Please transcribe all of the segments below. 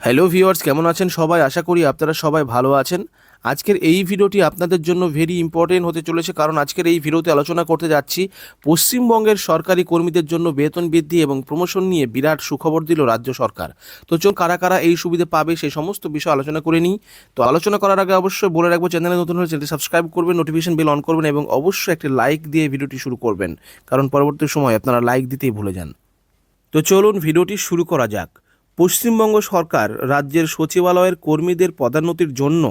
Hello viewers কেমন আছেন সবাই? আশা করি আপনারা সবাই ভালো আছেন। আজকের এই ভিডিওটি আপনাদের জন্য ভেরি ইম্পর্টেন্ট হতে চলেছে কারণ আজকের এই ভিডিওতে আলোচনা করতে যাচ্ছি পশ্চিমবঙ্গের সরকারি কর্মীদের জন্য বেতন বৃদ্ধি এবং প্রমোশন নিয়ে বিরাট সুখবর দিল রাজ্য সরকার। তো চল কারা কারা এই সুবিধা পাবে সেই সমস্ত বিষয় আলোচনা করে নিই। তো আলোচনা করার আগে অবশ্যই বলে রাখব চ্যানেলে নতুন হলে চ্যানেলটি সাবস্ক্রাইব করবেন নোটিফিকেশন বেল অন করবেন এবং অবশ্যই একটি লাইক দিয়ে ভিডিওটি শুরু করবেন। কারণ পরবর্তী সময় আপনারা লাইক দিতেই ভুলে যান। তো চলুন ভিডিওটি শুরু করা যাক। পশ্চিমবঙ্গ সরকার রাজ্যের সচিবালয়ের কর্মীদের পদোন্নতির জন্য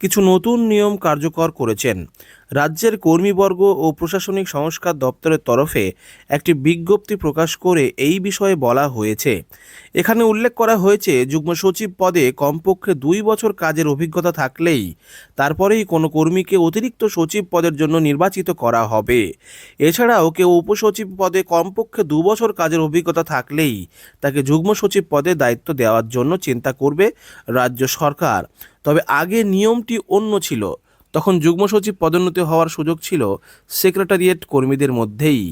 কিছু নতুন নিয়ম কার্যকর করেছেন। রাজ্যের কর্মীবর্গ ও প্রশাসনিক সংস্কার দপ্তরের তরফে একটি বিজ্ঞপ্তি প্রকাশ করে এই বিষয়ে বলা হয়েছে। এখানে উল্লেখ করা হয়েছে, যুগ্ম সচিব পদে কমপক্ষে দুই বছর কাজের অভিজ্ঞতা থাকলেই তারপরেই কোনো কর্মীকে অতিরিক্ত সচিব পদের জন্য নির্বাচিত করা হবে। এছাড়াও কেউ উপসচিব পদে কমপক্ষে দু বছর কাজের অভিজ্ঞতা থাকলেই তাকে যুগ্ম সচিব পদে দায়িত্ব দেওয়ার জন্য চিন্তা করবে রাজ্য সরকার। তবে আগে নিয়মটি অন্য ছিল। তখন যুগ্ম সচিব পদোন্নতি হওয়ার সুযোগ ছিল সেক্রেটারিয়েট কর্মীদের মধ্যেই।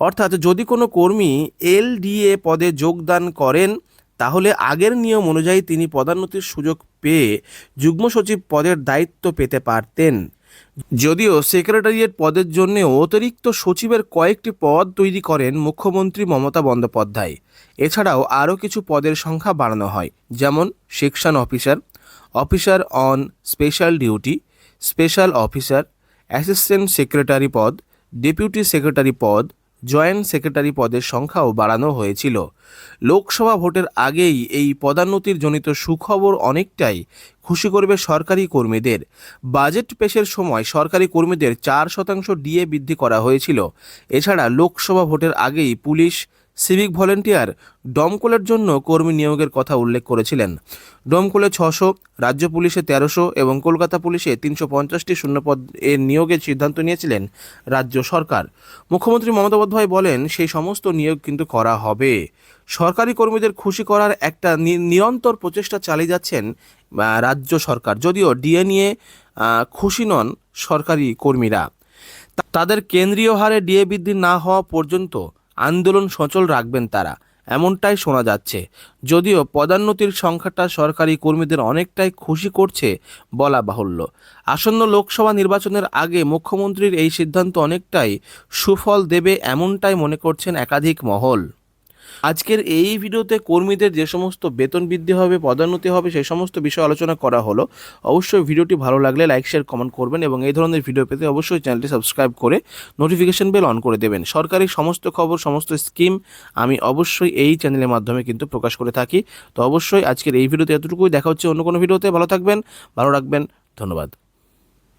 অর্থাৎ যদি কোনো কর্মী এলডিএ পদে যোগদান করেন, তাহলে আগের নিয়ম অনুযায়ী তিনি পদোন্নতির সুযোগ পেয়ে যুগ্ম সচিব পদের দায়িত্ব পেতে পারতেন। যদিও সেক্রেটারিয়েট পদের জন্য অতিরিক্ত সচিবের কয়েকটি পদ তৈরি করেন মুখ্যমন্ত্রী মমতা বন্দ্যোপাধ্যায়। এছাড়াও আরও কিছু পদের সংখ্যা বাড়ানো হয়, যেমন section officer officer on special duty special officer assistant secretary পদ ডেপুটি সেক্রেটারি পদ জয়েন্ট সেক্রেটারি পদের সংখ্যাও বাড়ানো হয়েছিল। লোকসভা ভোটের আগেই এই পদোন্নতির জনিত সুখবর অনেকটাই খুশি করবে সরকারি কর্মীদের। বাজেট পেশের সময় সরকারি কর্মীদের চার শতাংশ ডিএ বৃদ্ধি করা হয়েছিল। এছাড়া লোকসভা ভোটের আগেই পুলিশ, সিভিক ভলেন্টিয়ার দমকলের জন্য কর্মী নিয়োগের কথা উল্লেখ করেছিলেন। দমকলে ছশো, রাজ্য পুলিশে তেরোশো এবং কলকাতা পুলিশে তিনশো পঞ্চাশটি শূন্যপদ এর নিয়োগের সিদ্ধান্ত নিয়েছিলেন রাজ্য সরকার। মুখ্যমন্ত্রী মমতা বন্দ্যোপাধ্যায় বলেন, সেই সমস্ত নিয়োগ কিন্তু করা হবে। সরকারি কর্মীদের খুশি করার একটা নিরন্তর প্রচেষ্টা চালিয়ে যাচ্ছেন রাজ্য সরকার। যদিও ডিএ নিয়ে খুশি নন সরকারি কর্মীরা। তাদের কেন্দ্রীয় হারে ডিএ বৃদ্ধি না হওয়া পর্যন্ত আন্দোলন সচল রাখবেন তারা, এমনটাই শোনা যাচ্ছে। যদিও পদোন্নতির সংখ্যাটা সরকারি কর্মীদের অনেকটাই খুশি করছে বলা বাহুল্য। আসন্ন লোকসভা নির্বাচনের আগে মুখ্যমন্ত্রীর এই সিদ্ধান্ত অনেকটাই সুফল দেবে এমনটাই মনে করছেন একাধিক মহল। আজকের এই ভিডিওতে কর্মীদের যে সমস্ত বেতন বৃদ্ধি হবে, পদোন্নতি হবে, সেই সমস্ত বিষয় আলোচনা করা হলো। অবশ্যই ভিডিওটি ভালো লাগলে লাইক শেয়ার কমেন্ট করবেন এবং এই ধরনের ভিডিও পেতে অবশ্যই চ্যানেলটি সাবস্ক্রাইব করে নোটিফিকেশন বেল অন করে দেবেন। সরকারি সমস্ত খবর, সমস্ত স্কিম আমি অবশ্যই এই চ্যানেলের মাধ্যমে কিন্তু প্রকাশ করে থাকি। তো অবশ্যই আজকের এই ভিডিওতে এতটুকুই। দেখা হচ্ছে অন্য কোনো ভিডিওতে। ভালো থাকবেন, ভালো রাখবেন। ধন্যবাদ।